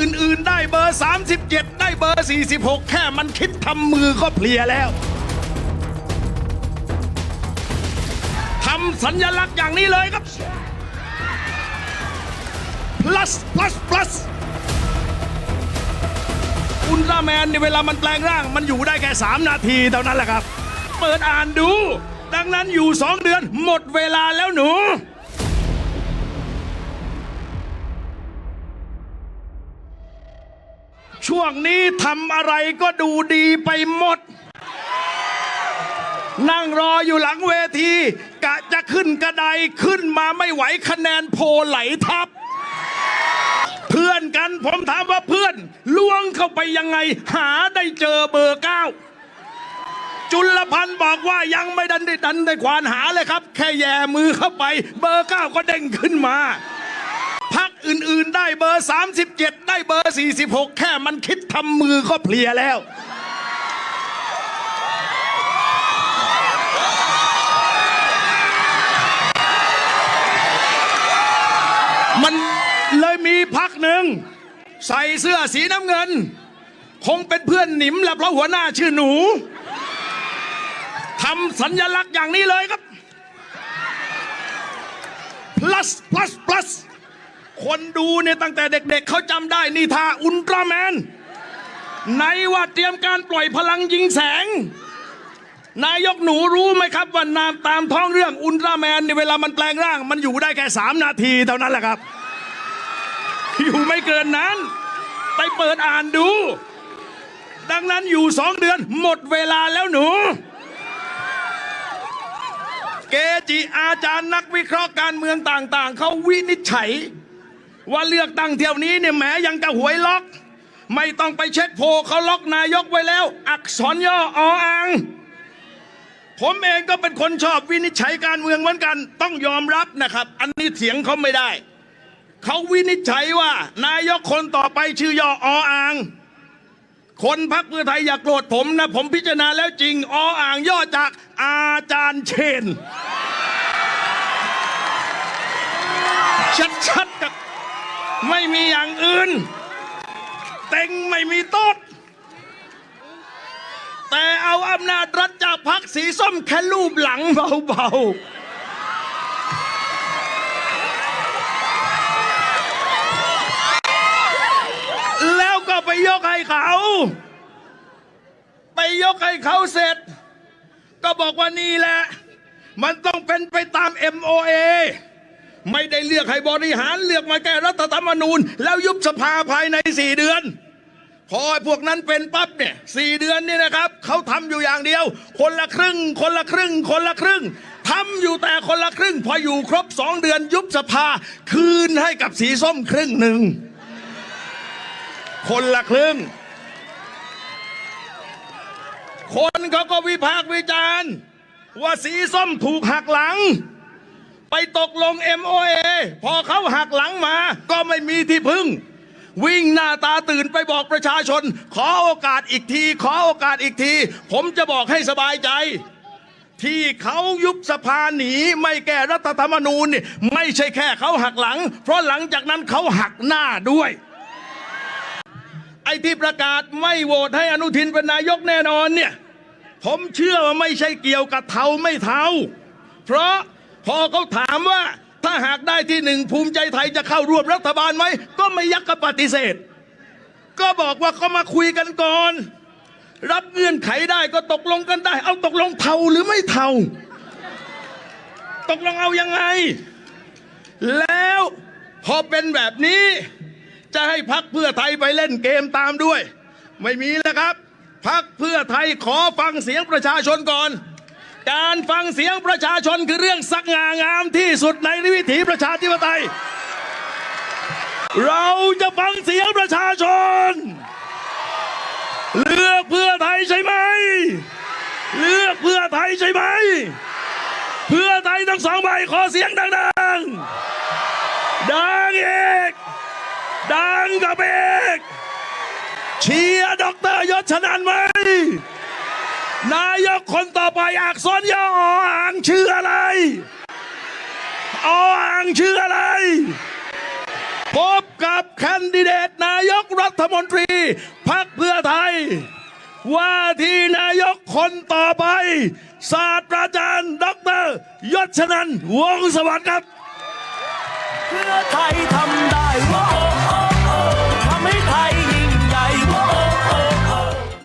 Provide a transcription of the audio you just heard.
อื่น ๆ ได้เบอร์ 37 ได้เบอร์ 46 แค่มันคิดทำมือก็เพลียแล้วทำสัญลักษณ์อย่างนี้เลยครับ plus plus plus อุลตร้าแมนเนี่ยเวลามันแปลงร่าง มันอยู่ได้แค่ 3 นาทีเท่านั้นแหละครับ เปิดอ่านดู ดังนั้นอยู่ 2 เดือนหมดเวลาแล้วหนู ช่วงนี้ทำอะไรก็ดูดีไปหมด นั่งรออยู่หลังเวที กะจะขึ้นกระไดขึ้นมาไม่ไหวคะแนนโพไหลทับ เพื่อนกันผมถามว่าเพื่อนล้วงเข้าไปยังไง หาได้เจอเบอร์เก้าจุลพันธ์บอกว่ายังไม่ดันได้ดันได้ควานหาเลยครับ แค่แย่มือเข้าไป เบอร์เก้าก็เด้งขึ้นมา อื่นๆ ได้เบอร์ 37 ได้เบอร์ 46 แค่มันคิดทำมือก็เพลียแล้ว มันเลยมีพักหนึ่ง ใส่เสื้อสีน้ำเงิน คงเป็นเพื่อนหนิมแหละเพราะหัวหน้าชื่อหนูทำสัญลักษณ์อย่างนี้เลยครับ plus plus plus คนดูเนี่ยตั้งแต่เด็กๆเขาจำได้นี่ท่าอุลตร้าแมนในว่าเตรียมการปล่อยพลังยิงแสง นายกหนูรู้ไหมครับว่านามตามท้องเรื่องอุลตร้าแมนเนี่ยเวลามันแปลงร่าง มันอยู่ได้แค่3นาทีเท่านั้นแหละครับ อยู่ไม่เกินนั้น ไปเปิดอ่านดู ดังนั้นอยู่สองเดือนหมดเวลาแล้วหนูเกจิอาจารย์นักวิเคราะห์การเมืองต่างๆ เขาวินิจฉัย ว่าเลือกตั้งเที่ยวนี้เนี่ยแหมยังกระหวยล็อก ไม่ต้องไปเช็คโพลเขาล็อกนายกไว้แล้ว อักษรย่อออัง ผมเองก็เป็นคนชอบวินิจฉัยการเมืองเหมือนกัน ต้องยอมรับนะครับ อันนี้เถียงเขาไม่ได้ เขาวินิจฉัยว่า นายกคนต่อไปชื่อย่อออ่างคนพักเพื่อไทยอย่าโกรธผมนะ ผมพิจารณาแล้วจริงออ่างย่อจากอาจารย์เชน ชัดๆกับ ไม่มีอย่างอื่น เต็งไม่มีโต๊ดแต่เอาอำนาจรัฐจากพักสีส้มแค่รูปหลังเบาๆแล้วก็ไปยกให้เขา ไปยกให้เขาเสร็จ ก็บอกว่านี่แหละ มันต้องเป็นไปตาม MOA ไม่ได้เลือกให้บริหารเลือกมาแก้รัฐธรรมนูญ แล้วยุบสภาภายในสี่เดือน พอพวกนั้นเป็นปั๊บเนี่ยสี่เดือนนี่นะครับเขาทำอยู่อย่างเดียว คนละครึ่ง คนละครึ่ง คนละครึ่งทำอยู่แต่คนละครึ่ง พออยู่ครบสองเดือนยุบสภา คืนให้กับสีส้มครึ่งหนึ่งคนละครึ่ง คนเขาก็วิพากษ์วิจารณ์ว่าสีส้มถูกหักหลัง ไปตกลง MOA พอเขาหักหลังมา ก็ไม่มีที่พึ่ง วิ่งหน้าตาตื่นไปบอกประชาชน ขอโอกาสอีกที ขอโอกาสอีกที ผมจะบอกให้สบายใจที่เขายุบสภาหนีไม่แก้รัฐธรรมนูญเนี่ยไม่ใช่แค่เขาหักหลัง เพราะหลังจากนั้นเขาหักหน้าด้วย ไอ้ที่ประกาศไม่โหวตให้อนุทินเป็นนายกแน่นอนเนี่ย ผมเชื่อว่าไม่ใช่เกี่ยวกับเทาไม่เทาเพราะ พอเขาถามว่าถ้าหากได้ที่หนึ่งภูมิใจไทยจะเข้าร่วมรัฐบาลไหม ก็ไม่ยักกระปฏิเสธ ก็บอกว่าก็มาคุยกันก่อน รับเงื่อนไขได้ก็ตกลงกันได้ เอาตกลงเทาหรือไม่เทา ตกลงเอายังไง แล้วพอเป็นแบบนี้ จะให้พักเพื่อไทยไปเล่นเกมตามด้วย ไม่มีแล้วครับพักเพื่อไทยขอฟังเสียงประชาชนก่อน การฟังเสียงประชาชนคือเรื่องสักงางามที่สุดในวิถีประชาธิปไตย เราจะฟังเสียงประชาชน เลือกเพื่อไทยใช่ไหม เลือกเพื่อไทยใช่ไหม เพื่อไทยทั้งสองใบขอเสียงดังๆ ดังเอกดังกับเอกเชียร์ดรยศชนันไหม นายกคนต่อไปอักษรย่ออ่างชื่ออะไรอ่างชื่ออะไร พบกับแคนดิเดตนายกรัฐมนตรีพักเพื่อไทย ว่าที่นายกคนต่อไป ศาสตราจารย์ดอกเตอรยศชนันท์วงสวัสดิ์ครับ เพื่อไทยทำได้